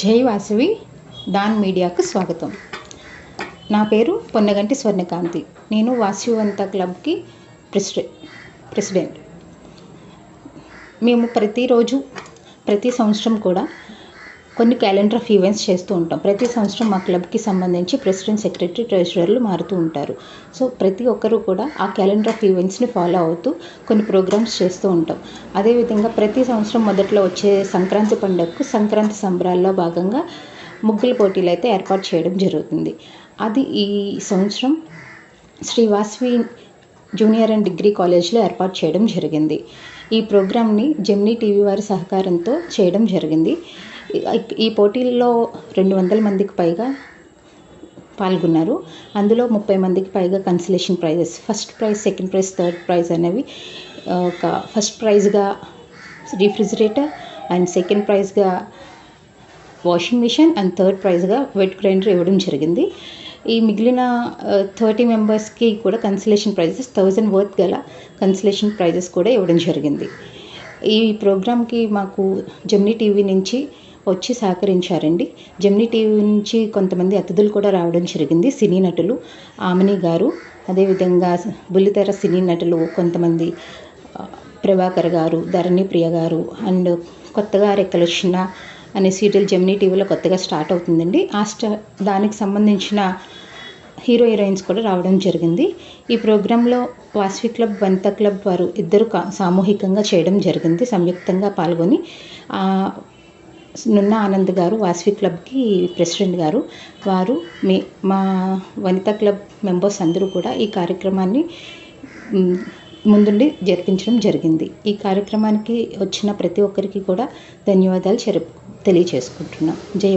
జై వాసవి డాన్ మీడియాకు స్వాగతం. నా పేరు పొన్నగంటి స్వర్ణకాంతి. నేను వాసవివంత క్లబ్కి ప్రెసిడె ప్రెసిడెంట్. మేము ప్రతిరోజు ప్రతి సంవత్సరం కూడా కొన్ని క్యాలెండర్ ఆఫ్ ఈవెంట్స్ చేస్తూ ఉంటాం. ప్రతి సంవత్సరం మా క్లబ్కి సంబంధించి ప్రెసిడెంట్ సెక్రటరీ ట్రెజరర్లు మారుతూ ఉంటారు. సో ప్రతి ఒక్కరూ కూడా ఆ క్యాలెండర్ ఆఫ్ ఈవెంట్స్ని ఫాలో అవుతూ కొన్ని ప్రోగ్రామ్స్ చేస్తూ ఉంటాం. అదేవిధంగా ప్రతి సంవత్సరం మొదట్లో వచ్చే సంక్రాంతి పండుగకు సంక్రాంతి సంబరాల్లో భాగంగా ముగ్గుల పోటీలు అయితే ఏర్పాటు చేయడం జరుగుతుంది. అది ఈ సంవత్సరం శ్రీవాస్వి జూనియర్ అండ్ డిగ్రీ కాలేజ్లో ఏర్పాటు చేయడం జరిగింది. ఈ ప్రోగ్రామ్ని జెమ్నీ టీవీ వారి సహకారంతో చేయడం జరిగింది. ఈ- పోటీల్లో రెండు వందల మందికి పైగా పాల్గొన్నారు. అందులో ముప్పై మందికి పైగా consolation prizes first prize second prize third prize అనేవి ఒక ఫస్ట్ ప్రైజ్గా రిఫ్రిజిరేటర్ అండ్ సెకండ్ ప్రైజ్గా వాషింగ్ మిషన్ అండ్ థర్డ్ ప్రైజ్గా వెట్ గ్రైండర్ ఇవ్వడం జరిగింది. ఈ మిగిలిన థర్టీ మెంబర్స్కి కూడా కన్సలేషన్ ప్రైజెస్ థౌజండ్ వర్త్ గల కన్సలేషన్ ప్రైజెస్ కూడా ఇవ్వడం జరిగింది. ఈ ప్రోగ్రామ్కి మాకు జమ్నీ టీవీ నుంచి వచ్చి సహకరించారండి. జెమ్నీ టీవీ నుంచి కొంతమంది అతిథులు కూడా రావడం జరిగింది. సినీ నటులు ఆమెని గారు అదేవిధంగా బుల్లితెర సినీ నటులు కొంతమంది ప్రభాకర్ గారు ధరణి ప్రియ గారు అండ్ కొత్తగా రెక్కలొచ్చిన అనే సీరియల్ జెమినీ టీవీలో కొత్తగా స్టార్ట్ అవుతుందండి. ఆ స్టా దానికి సంబంధించిన హీరో హీరోయిన్స్ కూడా రావడం జరిగింది. ఈ ప్రోగ్రాంలో వాసవి క్లబ్ వనిత క్లబ్ వారు ఇద్దరు కా- సామూహికంగా చేయడం జరిగింది. సంయుక్తంగా పాల్గొని నున్న ఆనంద్ గారు వాసవి క్లబ్కి ప్రెసిడెంట్ గారు. వారు మీ మా వనిత క్లబ్ మెంబర్స్ అందరూ కూడా ఈ కార్యక్రమాన్ని ముందుండి జరిపించడం జరిగింది. ఈ కార్యక్రమానికి వచ్చిన ప్రతి ఒక్కరికి కూడా ధన్యవాదాలు చెరు తెలియచేసుకుంటున్నాం. జై